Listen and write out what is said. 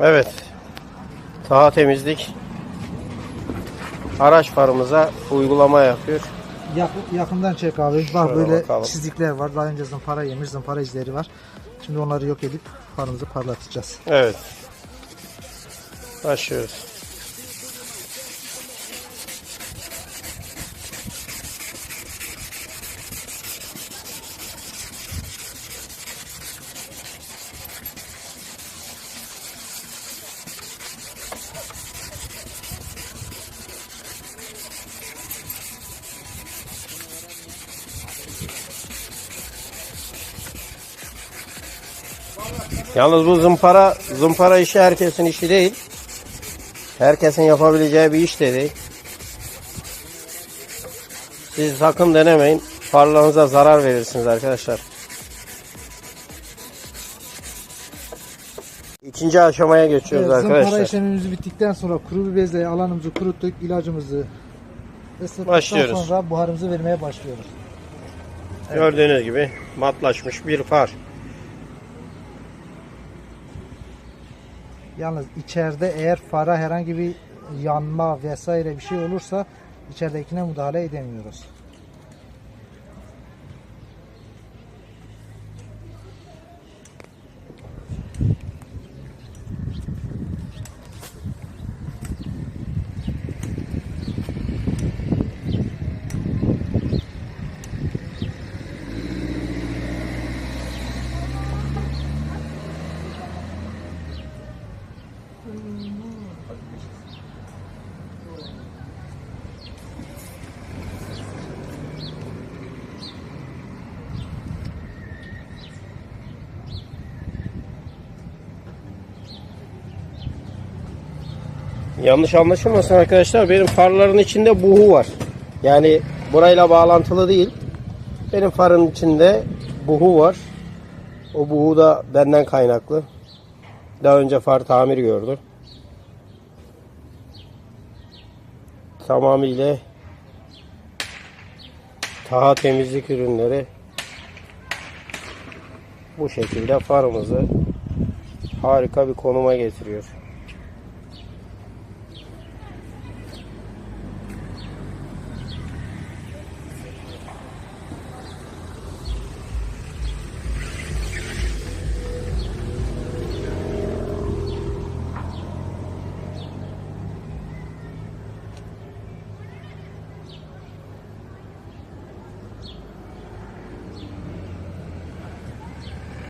Evet. Taha temizlik araç farımıza uygulama yapıyor. Yak- yakından çek abi. Bak Şöyle böyle bakalım. çizikler var. Daha önce zımpara yemiş, zımpara izleri var. Şimdi onları yok edip farımızı parlatacağız. Evet. Başlıyoruz. Yalnız bu zımpara zımpara işi herkesin işi değil. Herkesin yapabileceği bir iş de değil. Siz sakın denemeyin. Farlarınıza zarar verirsiniz arkadaşlar. İkinci aşamaya geçiyoruz Evet, zımpara arkadaşlar. işlemimiz bittikten sonra kuru bir bezle alanımızı kuruttuk, ilacımızı ısıttıktan Başlıyoruz. sonra buharımızı vermeye başlıyoruz. Gördüğünüz gibi matlaşmış bir far. Yalnız içeride eğer fara herhangi bir yanma vesaire bir şey olursa içeridekine müdahale edemiyoruz. Yanlış anlaşılmasın arkadaşlar. Benim farların içinde buhu var. Yani burayla bağlantılı değil. Benim farın içinde buhu var. O buhu da benden kaynaklı. Daha önce far tamir gördü. Tamamıyla Taha temizlik ürünleri bu şekilde farımızı harika bir konuma getiriyor.